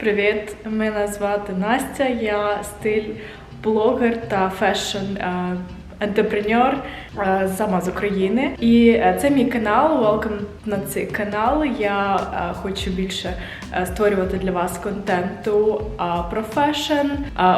Привіт, мене звати Настя. Я стиль блогер та фешн ентерпренер е, сама з України. І е, це мій канал. Welcome на цей канал. Я е, хочу більше е, створювати для вас контенту про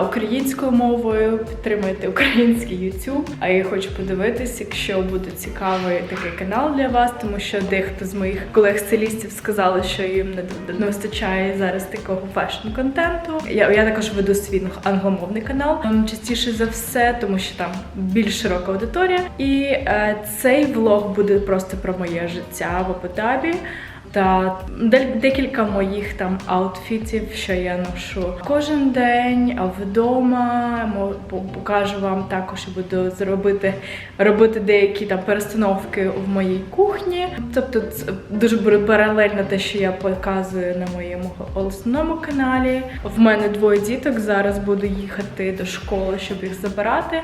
українською мовою. Підтримуйте український YouTube. А я хочу подивитись, якщо буде цікавий такий канал для вас, тому що дехто з моїх колег-стилістів сказали, що їм не, вистачає зараз такого фешн-контенту. Я, я також веду свій англомовний канал частіше за все, тому що там більш широка аудиторія. І е, цей влог буде просто про моє життя в Абу-Дабі та декілька моїх там аутфітів, що я ношу кожен день вдома. Покажу вам також буду зробити робити деякі там перестановки в моїй кухні. Тобто це дуже буде паралельно те, що я показую на моєму основному каналі. В мене двоє діток. Зараз буду їхати до школи, щоб їх забирати.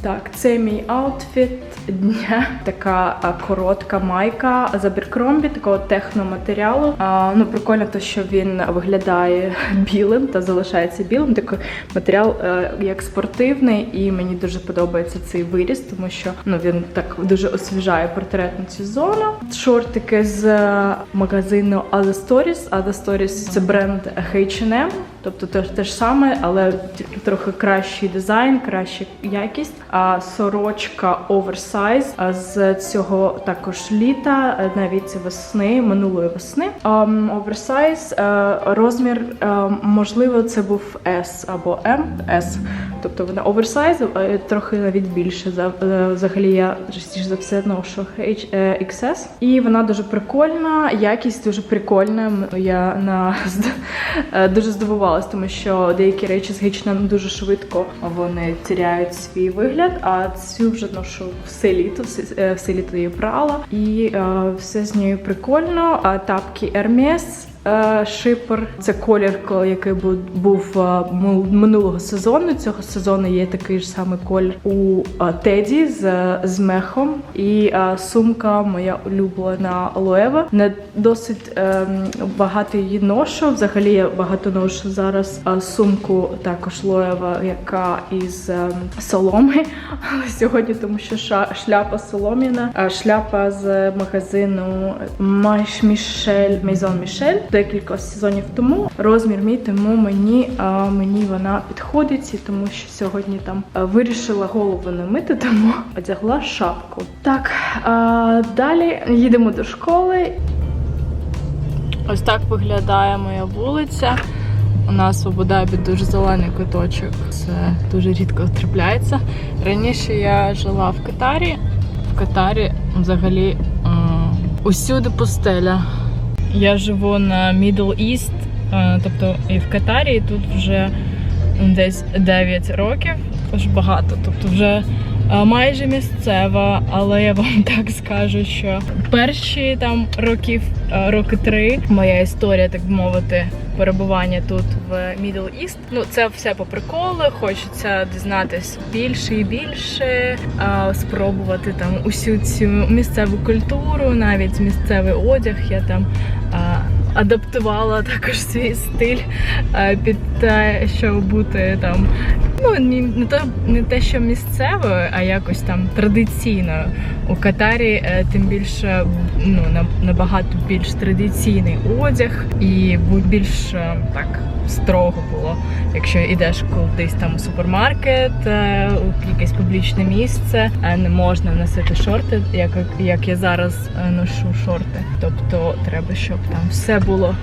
Так, це мій аутфіт дня. Така а, коротка майка з Abercrombie, такого техноматеріалу. А, ну, прикольно, те, що він виглядає білим та залишається білим. Такий матеріал е, як спортивний, і мені дуже подобається цей виріс, тому що ну він так дуже освіжає портретну цю зону. Шортики з е, магазину Other Stories. Other Stories – це бренд H&M. Тобто те, те ж саме, але трохи кращий дизайн, краща якість. А сорочка оверсайз з цього також літа, е, навіть весни, минулої весни. Ем, Оверсайз е, розмір, е, можливо, це був S або M, S. Тобто вона оверсайз, е, трохи навіть більше. За- е, Взагалі я частіше за все ношу е, XS. І вона дуже прикольна, якість дуже прикольна. Я на дуже здивувалась, тому що деякі речі з H&M дуже швидко вони тіряють свій вигляд. А цю вже ношу все літо, все, все літо її прала, і все з нею прикольно. А тапки Hermes. Е, Шипер це колір, який був, е, минулого сезону. Цього сезону є такий ж самий колір у е, Теді з, з мехом. І сумка моя улюблена Лоева. Не досить ем, багато її ношу. Взагалі я багато ношу зараз сумку також Лоева, яка із ем, соломи. Але сьогодні, тому що ша- шляпа солом'яна, а шляпа з магазину Маш Мішель Мейзон Мішель декілька сезонів тому. Розмір мій, тому мені, а, мені вона підходить, тому що сьогодні там вирішила голову не мити, тому одягла шапку. Так, а, далі їдемо до школи. Ось так виглядає моя вулиця. У нас в Абу-Дабі дуже зелений куточок. Це дуже рідко трапляється. Раніше я жила в Катарі. В Катарі взагалі усюди пустеля. Я живу на Middle East, е, тобто і в Катарі, і тут вже десь 9 років, тож багато. Тобто вже майже місцева, але я вам так скажу, що перші там років, е, роки три, моя історія, так би мовити, перебування тут в Middle East. Ну, це все по приколу. Хочеться дізнатись більше і більше, е, спробувати там усю цю місцеву культуру, навіть місцевий одяг. Я там е, адаптувала також свій стиль е, під те, щоб бути там. Ну не то не те, що місцевою, а якось там традиційною. У Катарі е, тим більше ну на- набагато більш традиційний одяг і більш е, так строго було. Якщо йдеш кудись там у супермаркет, е, у якесь публічне місце, не можна носити шорти, як, як я зараз ношу шорти. Тобто треба, щоб там все було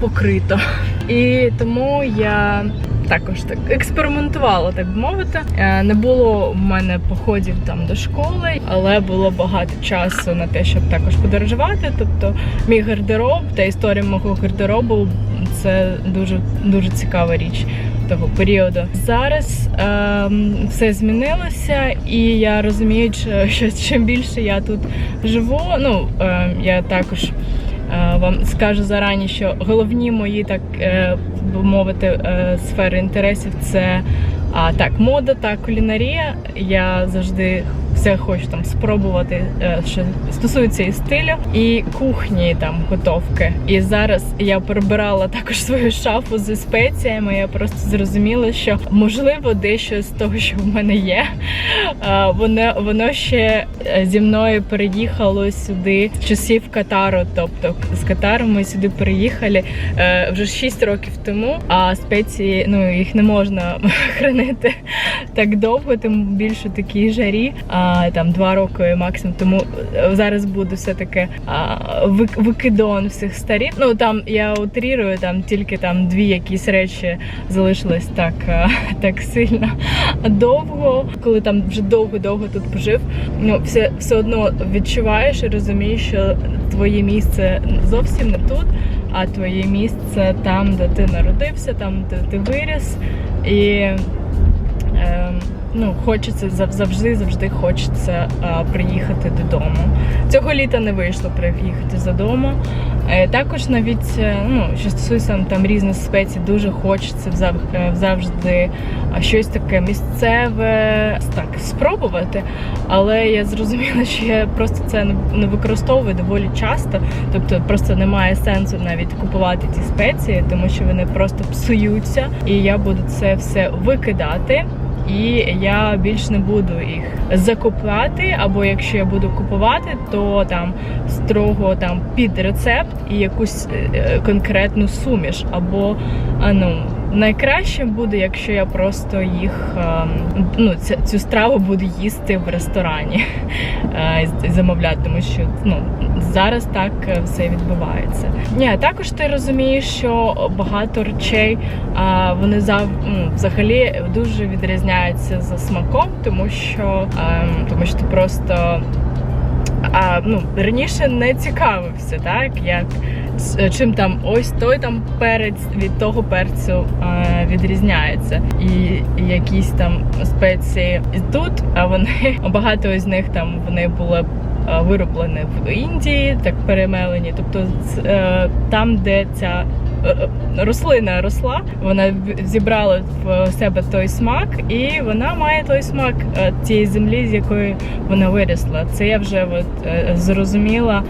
покрито. І тому я також так експериментувала, так би мовити. Е, Не було в мене походів там до школи, але було багато часу на те, щоб також подорожувати. Тобто, мій гардероб та історія мого гардеробу це дуже дуже цікава річ того періоду. Зараз ем, все змінилося, і я розумію, що- чим більше я тут живу, ну ем, я також. Е, Вам скажу зарані, що головні мої, так е, би мовити, е, сфери інтересів це так, мода та кулінарія. Я завжди все хочу там спробувати, е, що стосується і стилю, і кухні там готовки. І зараз я прибирала також свою шафу зі спеціями. Я просто зрозуміла, що можливо дещо з того, що в мене є, е, воно воно ще е, зі мною переїхало сюди з часів Катару. Тобто з Катару ми сюди переїхали вже 6 років тому. А спеції ну їх не можна хранити так довго, тим більше такій жарі. А там два роки максимум. Тому е, зараз буде все таки вик- викидон всіх старів. Ну там я утрірую, там тільки там дві якісь речі залишились так, е, так сильно довго, коли там вже довго-довго тут пожив. Ну все, все одно відчуваєш і розумієш, що твоє місце зовсім не тут. А твоє місце там, де ти народився, там, де ти виріс, і Ем, ну, хочеться завжди, завжди хочеться а, приїхати додому. Цього літа не вийшло приїхати додому. Е, також навіть е, ну, що стосується там різних спецій, дуже хочеться взав- е, завжди щось таке місцеве так спробувати. Але я зрозуміла, що я просто це не використовую доволі часто. Тобто просто немає сенсу навіть купувати ці спеції, тому що вони просто псуються, і я буду це все викидати. І я більш не буду їх закупляти. або якщо я буду купувати, то там строго там під рецепт і якусь е, е, конкретну суміш. Або ану. ну найкраще буде, якщо я просто їх ем, ну цю, страву буду їсти в ресторані е, замовляти, тому що ну зараз так е, все відбувається. Ні, також ти розумієш, що багато речей вони зав, ну, взагалі дуже відрізняються за смаком, тому що, тому що ти просто ну, раніше не цікавився, так як чим там ось той там перець від того перцю е, відрізняється, і, якісь там спеції тут, а вони багато з них там вони були. е, Вироблені в Індії, так перемелені. Тобто е, там, де ця е, е, рослина росла, вона зібрала в себе той смак, і вона має той смак е, тієї землі, з якої вона вирісла. Це я вже от, е, зрозуміла.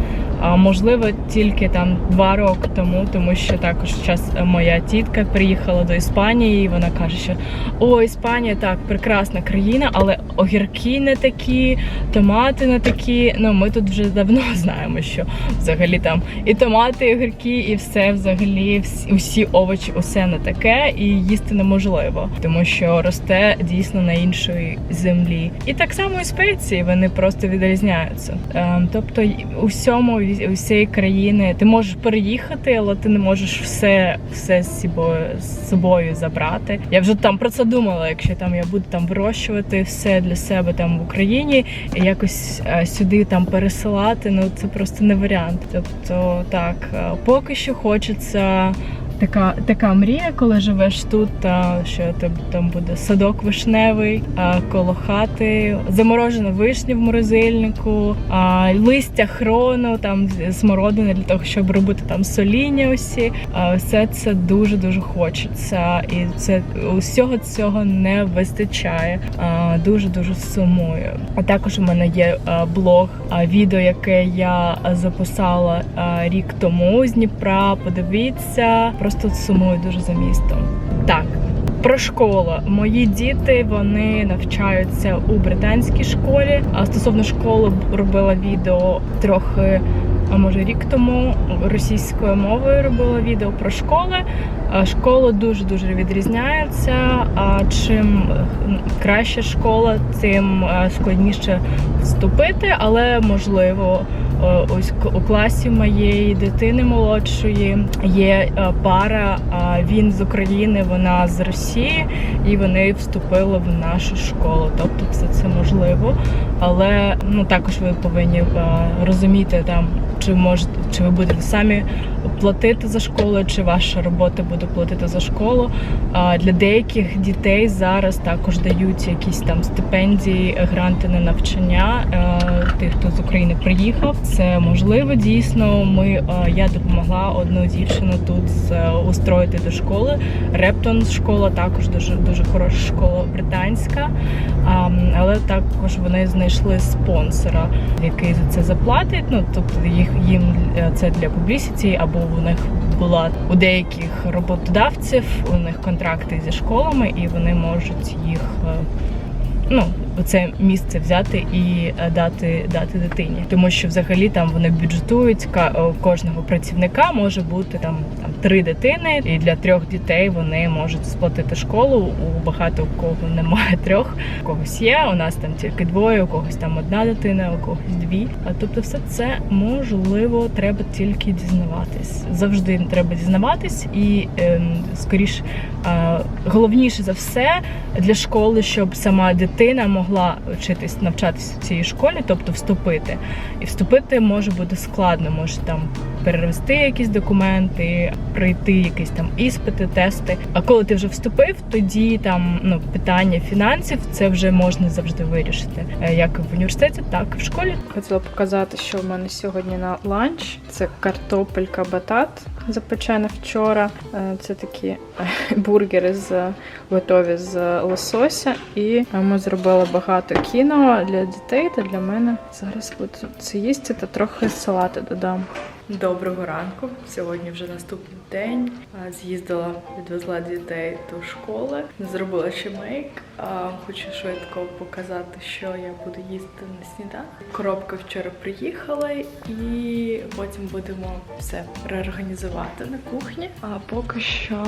Можливо, тільки там два роки тому, тому що також час моя тітка приїхала до Іспанії, і вона каже, що о, Іспанія так прекрасна країна, але огірки не такі, томати не такі. Ну ми тут вже давно знаємо, що взагалі там і томати, і огірки, і все взагалі, всі, усі овочі, усе не таке, і їсти неможливо, тому що росте дійсно на іншої землі. І так само і спеції вони просто відрізняються. Ем, тобто у всьому усієї країни ти можеш переїхати, але ти не можеш все, все з собою з собою забрати. Я вже там про це думала. Якщо там я буду там вирощувати все для себе там в Україні, якось е, сюди там пересилати, ну це просто не варіант. Тобто так, е, поки що хочеться. time Така така мрія, коли живеш тут, що там, буде садок вишневий, коло хати, заморожена вишня в морозильнику, листя хрону, там смородини для того, щоб робити там соління. Усі все це дуже дуже хочеться, і це усього цього не вистачає. Дуже дуже сумую. А також у мене є блог, відео, яке я записала рік тому з Дніпра. Подивіться, просто сумую дуже за містом. Так. Про школу. Мої діти вони навчаються у британській школі. А стосовно школи робила відео трохи, а може рік тому російською мовою робила відео про школи. Школа дуже дуже відрізняється. А чим е, краща школа, тим складніше вступити, але можливо. Ось у класі моєї дитини молодшої є е, пара. Він з України, вона з Росії, і вони вступили в нашу школу. Тобто, все це можливо. Але ну також ви повинні е, розуміти там, чи можете, чи ви будете самі платити за школу, чи ваша робота буде платити за школу. Для деяких дітей зараз також дають якісь там стипендії, гранти на навчання. е, Тих, хто з України приїхав, це можливо дійсно. Ми е, я допомогла одну дівчину тут е, устроїти до школи. Рептон школа також дуже дуже хороша школа британська. Але також вони знайшли спонсора, який за це заплатить. Ну тобто їх їм е, це для публісіті, або у них була у деяких роботодавців у них контракти зі школами, і вони можуть їх. Ну, це місце взяти і е, дати дати дитині, тому що взагалі там вони бюджетують е, кожного працівника може бути там, там три дитини, і для трьох дітей вони можуть сплатити школу. У багато у кого немає трьох, у когось є. У нас там тільки двоє, у когось там одна дитина, у когось дві. А тобто, все це можливо треба тільки дізнаватись. Завжди треба дізнаватись, і ем, скоріш е, головніше за все для школи, щоб сама дитина могла вчитись навчатися в цій школі, тобто вступити. І вступити може бути складно, може там перевести якісь документи, пройти якісь там іспити, тести. А коли ти вже вступив, тоді там ну питання фінансів це вже можна завжди вирішити, Е, як в університеті, так і в школі. Хотіла показати, що в мене сьогодні на ланч. Це картопелька батат запечена вчора. Е, Це такі е, бургери з готові з лосося. І ми зробили багато кіно для дітей та для мене. Зараз буду це їсти та трохи салати додам. Доброго ранку. Сьогодні вже наступний день. З'їздила, відвезла дітей до школи, зробила ще мейк. Хочу швидко показати, що я буду їсти на сніданок. Коробка вчора приїхала, і потім будемо все реорганізувати на кухні. А поки що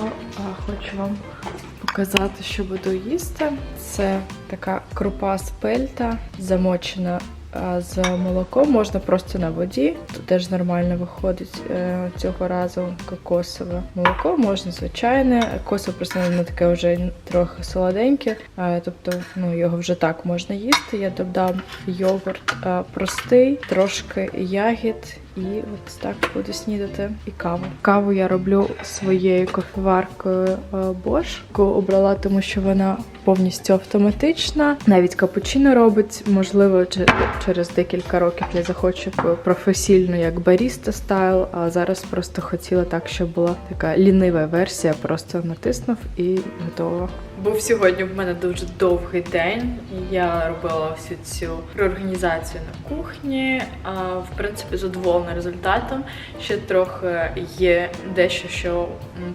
хочу вам показати, що буду їсти. Це така крупа з пельта, замочена з молоком, можна просто на воді. Тут теж нормально виходить е, цього разу кокосове молоко, можна звичайне. Косо просто воно таке вже трохи солоденьке, тобто ну, його вже так можна їсти. Я додам йогурт е, простий, трошки ягід. І от так буду снідати і каву. Каву я роблю своєю кофеваркою е, Bosch, обрала, тому що вона повністю автоматична. Навіть капучино робить. Можливо, через декілька років я захочу професійну, як баріста стайл. А зараз просто хотіла так, щоб була така лінива версія. Просто натиснув і готово. Був сьогодні в мене дуже довгий день. Я робила всю цю реорганізацію на кухні. А, в принципі, задоволена результатом. Ще трохи є дещо, що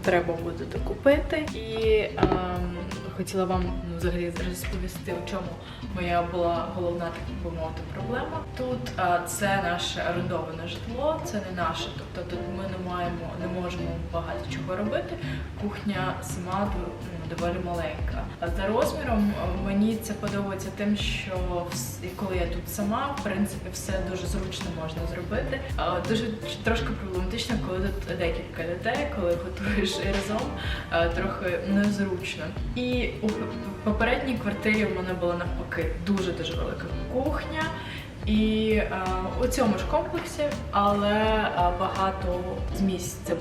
треба буде докупити. І ем, хотіла вам ну, взагалі розповісти, у чому моя була головна так би мовити проблема. Тут а, це наше орендоване житло, це не наше. Тобто тут ми не маємо, не можемо багато чого робити. Кухня сама ну, доволі маленька. А за розміром мені це подобається тим, що коли я тут сама, в принципі, все дуже зручно можна зробити. Дуже трошки проблематично, коли тут декілька людей, коли готуєш разом, трохи незручно. І у попередній квартирі в мене була навпаки дуже дуже велика кухня. І е, у цьому ж комплексі, але е, багато місць, де,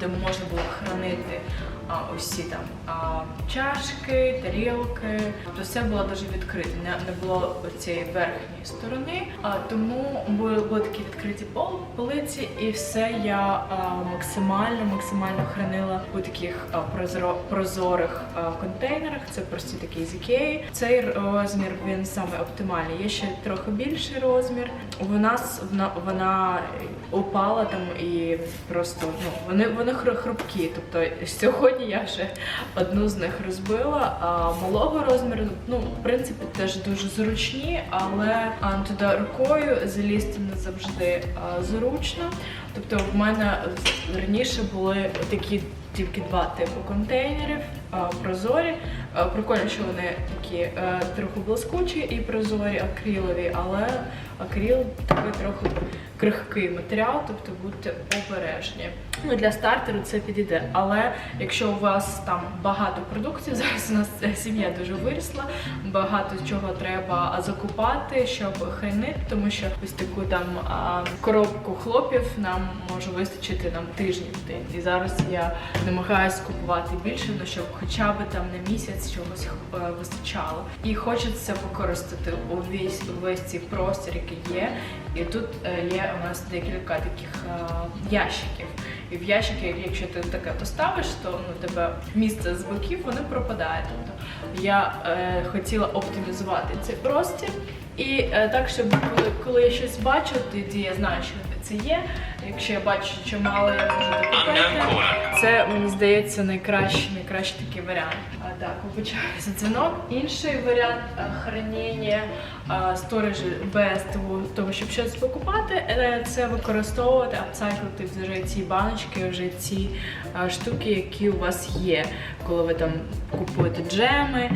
де можна було хранити а, усі там чашки, тарілки. Тобто все було дуже відкрите. Не, було цієї верхньої сторони. Тому були, такі відкриті пол, полиці, і все я максимально максимально хранила у таких прозорих контейнерах. Це прості такі з Ікеї. Цей розмір він саме оптимальний. Є ще трохи більший розмір. Вона с- вона, вона упала там і просто ну вони вони хрупкі. Тобто сьогодні я вже одну з них розбила. А малого розміру, ну в принципі, теж дуже зручні, але туди рукою залізти не завжди зручно. Тобто, в мене раніше були такі тільки два типи контейнерів прозорі. Прикольно, що вони такі е, трохи блискучі і прозорі, акрилові, але акрил такий трохи крихкий матеріал, тобто будьте обережні. Ну, для стартеру це підійде. Але якщо у вас там багато продуктів, зараз у нас е, сім'я дуже вирісла, багато чого треба закупати, щоб хранити, тому що ось таку там коробку хлопів нам може вистачити нам тижнів день. І зараз я намагаюся купувати більше, ну, щоб хоча б там на місяць чогось е, вистачало. І хочеться використати увесь увесь цей простір, який є. І тут е, є у нас декілька таких е, ящиків. І в ящики, якщо ти таке поставиш, то ну тебе місце з боків вони пропадає. Тобто я е, хотіла оптимізувати цей простір. І е, так, щоб коли, коли я щось бачу, тоді я знаю, що це є. Якщо я бачу, що мало, я можу докупити. Це мені здається найкращий, найкращий такий варіант. А так, вибачаю за дзвінок. Інший варіант хранення сторожі без того, того, щоб щось покупати, е, це використовувати, апсайклити вже ці баночки, вже ці штуки, які у вас є, коли ви там купуєте джеми,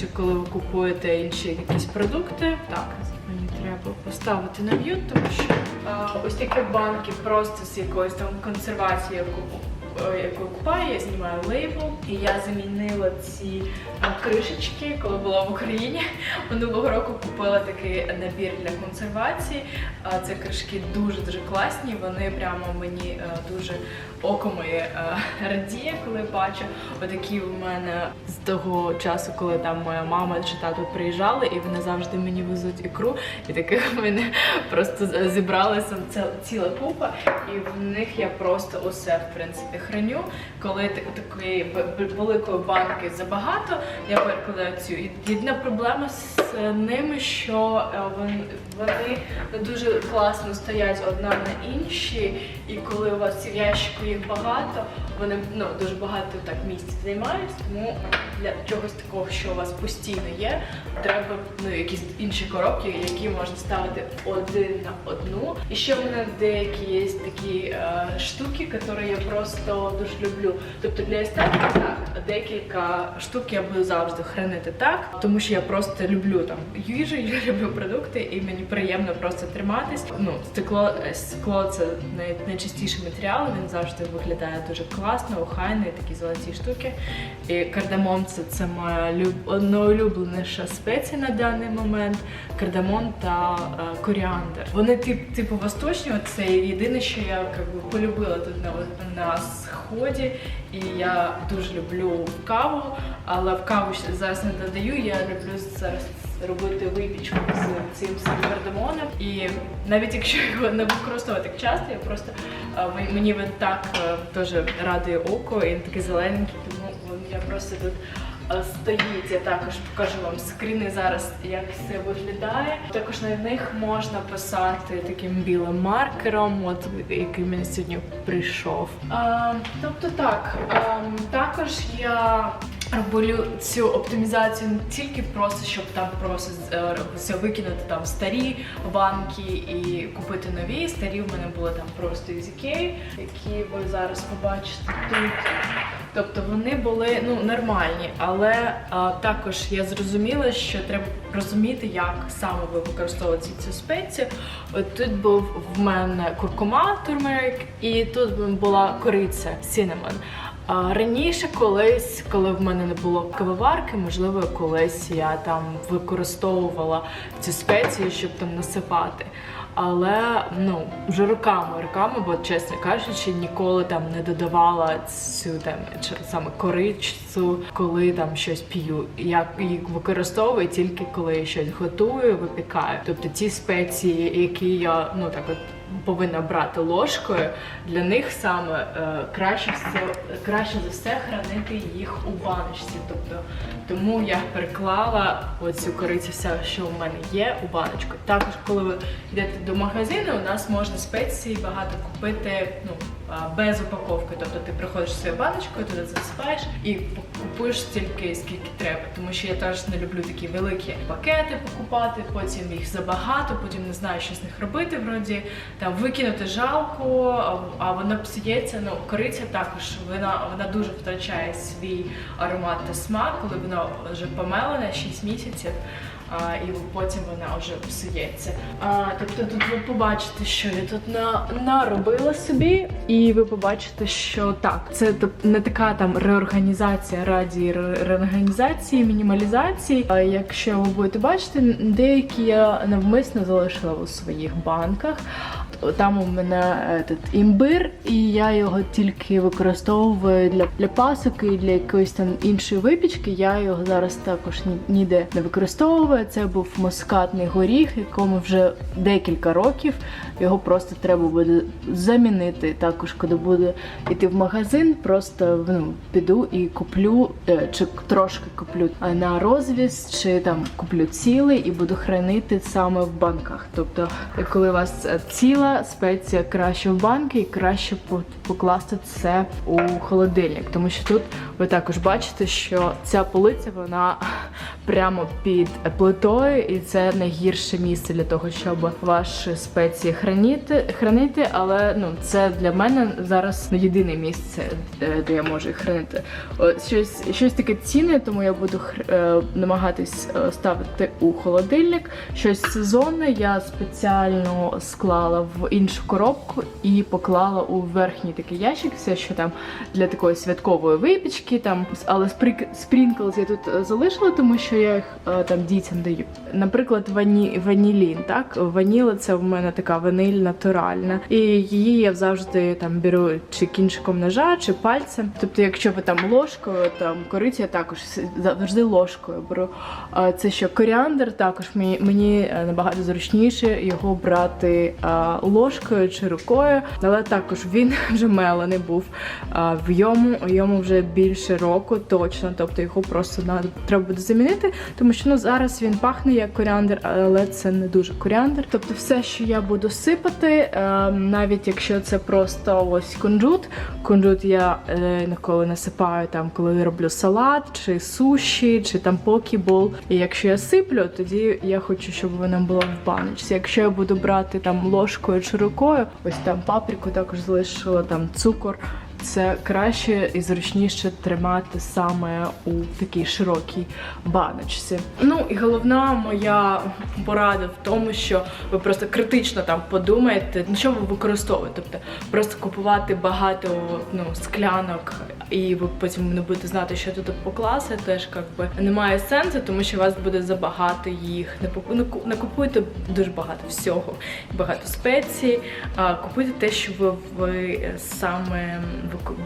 чи коли ви купуєте інші якісь продукти. Так, треба поставити на м'ют, тому що ось такі банки просто з якоюсь там консервацією, яку яку купаю, я знімаю лейбл, і я замінила ці е, кришечки, коли була в Україні. Минулого року купила такий набір для консервації. Це кришки дуже дуже класні. Вони прямо мені е, дуже око моє е, радіє, коли бачу. Отакі в мене з того часу, коли там моя мама чи тато приїжджали, і вони завжди мені везуть ікру. І таких в мене просто зібралася ціла купа, і в них я просто усе в принципі храню. Коли такої великої банки забагато, я перекладаю. Єдина проблема з ними, що е, вони, дуже класно стоять одна на іншій, і коли у вас в ящику їх багато, вони ну дуже багато так місця займають. Тому для чогось такого, що у вас постійно є, треба ну якісь інші коробки, які можна ставити один на одну. І ще в мене деякі є такі е, штуки, які я просто дуже люблю. Тобто для естетики так, декілька штук я буду завжди хранити так, тому що я просто люблю там їжу, я люблю продукти, і мені приємно просто триматись. Ну, стекло, е, скло це най, найчистіший матеріал. Він завжди виглядає дуже класно, охайно, і такі золоті штуки. І кардамон це, це моя люб... найулюбленіша спеція на даний момент. Кардамон та е, коріандр. Вони тип, типу восточні. Це єдине, що я как би, полюбила тут на, на сході. І я дуже люблю каву, але в каву зараз не додаю. Я люблю зараз робити випічку з цим самим кардамоном. І навіть якщо його не використовувати так часто, я просто е, мені- мені він так е, дуже радує око, і він такий зелененький, тому я просто тут. Е, Стоїть, я також покажу вам скріни зараз, як все виглядає. Також на них можна писати таким білим маркером, от який мені сьогодні прийшов. А, тобто так, а, також я роблю цю оптимізацію не тільки просто, щоб там просто е, все викинути там старі банки і купити нові. Старі в мене були там просто із Ікеї, які ви зараз побачите тут. Тобто вони були ну нормальні, але а, також я зрозуміла, що треба розуміти, як саме ви використовуєте цю спецію. От тут був в мене куркума турмерик, і тут була кориця cinnamon. А раніше колись, коли в мене не було кавоварки, можливо, колись я там використовувала цю спецію, щоб там насипати. Але ну вже роками, роками, бо чесно кажучи, ніколи там не додавала цю там саме корицю, коли там щось п'ю. Я їх використовую тільки коли я щось готую, випікаю. Тобто ті спеції, які я ну так от повинна брати ложкою, для них саме е, краще все краще за все хранити їх у баночці. Тобто тому я переклала оцю корицю, все, що в мене є, у баночку. Також, коли ви йдете до магазину, у нас можна спеції багато купити ну, без упаковки. Тобто ти приходиш зі своєю баночкою, туди засипаєш і купуєш стільки, скільки треба. Тому що я теж не люблю такі великі пакети покупати, потім їх забагато, потім не знаю, що з них робити. Вроді там викинути жалко, а- вона псується. Ну, кориця також вона, вона дуже втрачає свій аромат та смак, коли вона вже помелена 6 місяців. І потім вона вже псується. Тобто тут ви побачите, що я тут на, наробила собі, і ви побачите, що так, це тоб- не така там реорганізація раді реорганізації, мінімалізації. А якщо ви будете бачити, деякі я навмисно залишила у своїх банках. Там у мене этот, тут імбир, і я його тільки використовую для, для пасок і для якоїсь там іншої випічки. Я його зараз також ні- ніде не використовую. Це був москатний горіх, якому вже декілька років. Його просто треба буде замінити. Також, коли буду йти в магазин, просто ну, піду і куплю е, чи трошки куплю е, на розвіз, чи там куплю цілий і буду хранити саме в банках. Тобто, коли у вас е, ціла спеція краще в банки і краще покласти це у холодильник, тому що тут ви також бачите, що ця полиця вона прямо під плитою, і це найгірше місце для того, щоб ваші спеції хранити, хранити. Але ну це для мене зараз єдине місце, де, я можу їх хранити. От, щось, щось таке цінне, тому я буду е, намагатись е, ставити у холодильник. Щось сезонне я спеціально склала в іншу коробку і поклала у верхній такий ящик, все, що там для такої святкової випічки, там, але спрінклз я тут е, залишила, тому що я їх е, там дітям даю. Наприклад, вані, ванілін, так? Ваніла це в мене така ваниль натуральна. І її я завжди там беру чи кінчиком ножа, чи пальцем. Тобто, якщо ви там ложкою, там кориці, я також завжди ложкою беру. А це що коріандр, також мені, мені е, набагато зручніше його брати ложкою чи рукою. Але також він вже мелений був. В йому, йому вже більше року точно. Тобто його просто треба буде замінити, тому що ну зараз він пахне як коріандр, але це не дуже коріандр. Тобто, все, що я буду сипати, е, навіть якщо це просто ось кунжут. Кунжут я е, ніколи насипаю там, коли роблю салат, чи суші, чи там покібол. І якщо я сиплю, тоді я хочу, щоб воно було в баночці. Якщо я буду брати там ложкою чи рукою, ось там паприку також залишила, там цукор. Це краще і зручніше тримати саме у такій широкій баночці. Ну і головна моя порада в тому, що ви просто критично там подумаєте, на що ви використовуєте. Тобто просто купувати багато ну, склянок, і ви потім не будете знати, що тут покласти, теж як би немає сенсу, тому що у вас буде забагато їх. Не не ку- купуйте дуже багато всього, багато спецій. А купуйте те, що ви, ви саме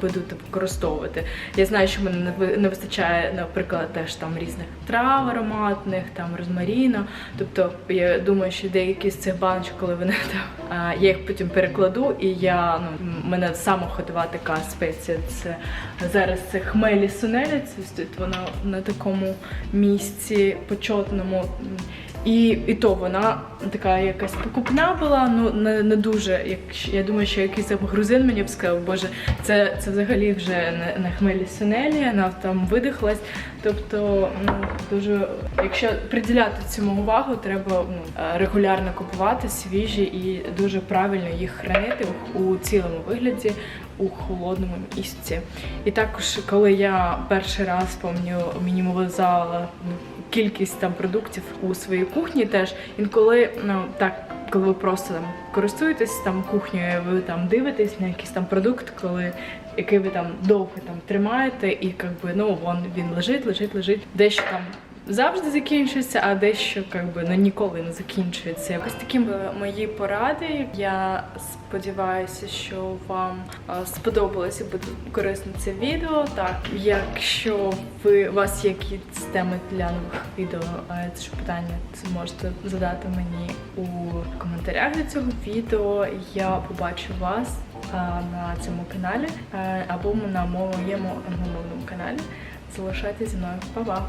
будете використовувати. Я знаю, що мене не вистачає, наприклад, теж там різних трав ароматних, там розмаріну. Тобто я думаю, що деякі з цих баночок, коли вони там, я їх потім перекладу, і я ну мене саме ходова така спеція. Це зараз це хмелі сунелі. Це стоїть вона на такому місці почетному. І, і то вона така якась покупна була, ну не, не дуже. Як я думаю, що якийсь грузин мені б сказав, боже, це, це взагалі вже не, не хмелі сунелі, вона там видихлась. Тобто, ну дуже, якщо приділяти цьому увагу, треба ну, регулярно купувати свіжі і дуже правильно їх хранити у, цілому вигляді у холодному місці. І також, коли я перший раз пам'ятаю, мінімалізувала ну, кількість там продуктів у своїй кухні, теж інколи ну так. Коли ви просто там користуєтесь там кухнею, ви там дивитесь на якийсь там продукт, коли який ви там довго там тримаєте, і якби ну вон він лежить, лежить, лежить. Дещо там завжди закінчується, а дещо якби ну ніколи не закінчується. Якось такі мої поради. Я сподіваюся, що вам сподобалося буде корисно це відео. Так, якщо ви у вас є якісь теми для нових відео, це питання, це можете задати мені у коментарях до цього відео. Я побачу вас на цьому каналі або на моєму англомовному каналі. Залишайтеся зі мною. Па-па!